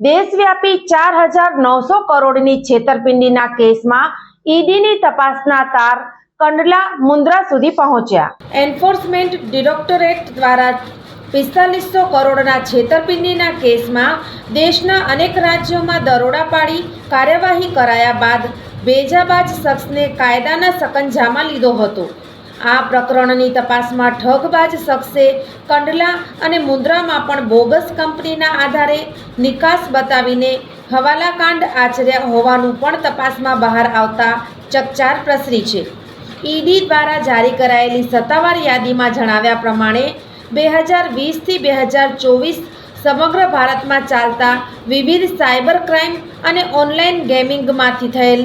દેશવ્યાપી ચાર હજાર નવસો કરોડની છેતરપિંડીના કેસમાં ઈડીની તપાસના તાર કંડલા મુન્દ્રા સુધી પહોંચ્યા. એન્ફોર્સમેન્ટ ડિરેક્ટોરેટ દ્વારા પિસ્તાલીસો કરોડના છેતરપિંડીના કેસમાં દેશના અનેક રાજ્યોમાં દરોડા પાડી કાર્યવાહી કરાયા બાદ બેજાબાજ શખ્સને કાયદાના સકંજામાં લીધો હતો. આ પ્રકરણની તપાસમાં ઠગબાજ શખ્સે કંડલા અને મુન્દ્રામાં પણ બોગસ કંપનીના આધારે નિકાસ બતાવીને હવાલાકાંડ આચર્યા હોવાનું પણ તપાસમાં બહાર આવતા ચકચાર પ્રસરી છે. ઈડી દ્વારા જારી કરાયેલી સત્તાવાર યાદીમાં જણાવ્યા પ્રમાણે, બે હજાર વીસથી બે હજાર ચોવીસ સમગ્ર ભારતમાં ચાલતા વિવિધ સાયબર ક્રાઇમ અને ઓનલાઈન ગેમિંગમાંથી થયેલ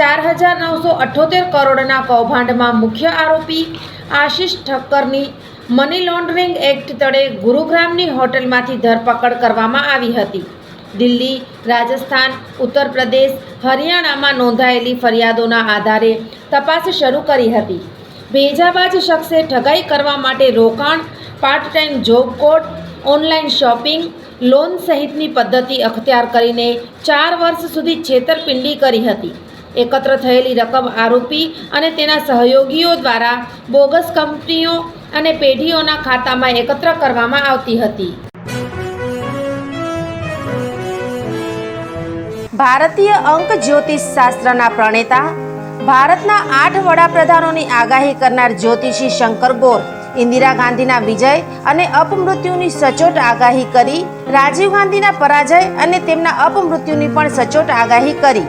ચાર હજાર નવસો અઠ્ઠોતેર કરોડના કૌભાંડમાં મુખ્ય આરોપી આશિષ ઠક્કરની મની લોન્ડરિંગ એક્ટ તળે ગુરુગ્રામની હોટલમાંથી ધરપકડ કરવામાં આવી હતી. દિલ્હી, રાજસ્થાન ઉત્તર પ્રદેશ હરિયાણામાં નોંધાયેલી ફરિયાદોના આધારે તપાસ શરૂ કરી હતી. ભેજાબાજ શખ્સે ઠગાઈ કરવા માટે રોકાણ part time job code, online shopping, loan સહિતની પદ્ધતિ અખત્યાર કરીને ચાર વર્ષ સુધી છેતરપિંડી કરી હતી. એકત્ર થયેલી રકમ આરોપી અને તેના સહયોગીઓ દ્વારા બોગસ કંપનીઓ અને પેઢીઓના ખાતામાં એકત્ર કરવામાં આવતી હતી. ભારતીય અંક જ્યોતિષ શાસ્ત્રના પ્રણેતા, ભારતના આઠ વડાપ્રધાનોની આગાહી કરનાર જ્યોતિષી શંકર ગોર, ઇન્દિરા ગાંધીના વિજય અને અપમૃત્યુની સચોટ આગાહી કરી, રાજીવ ગાંધીના પરાજય અને તેમના અપમૃત્યુની પણ સચોટ આગાહી કરી.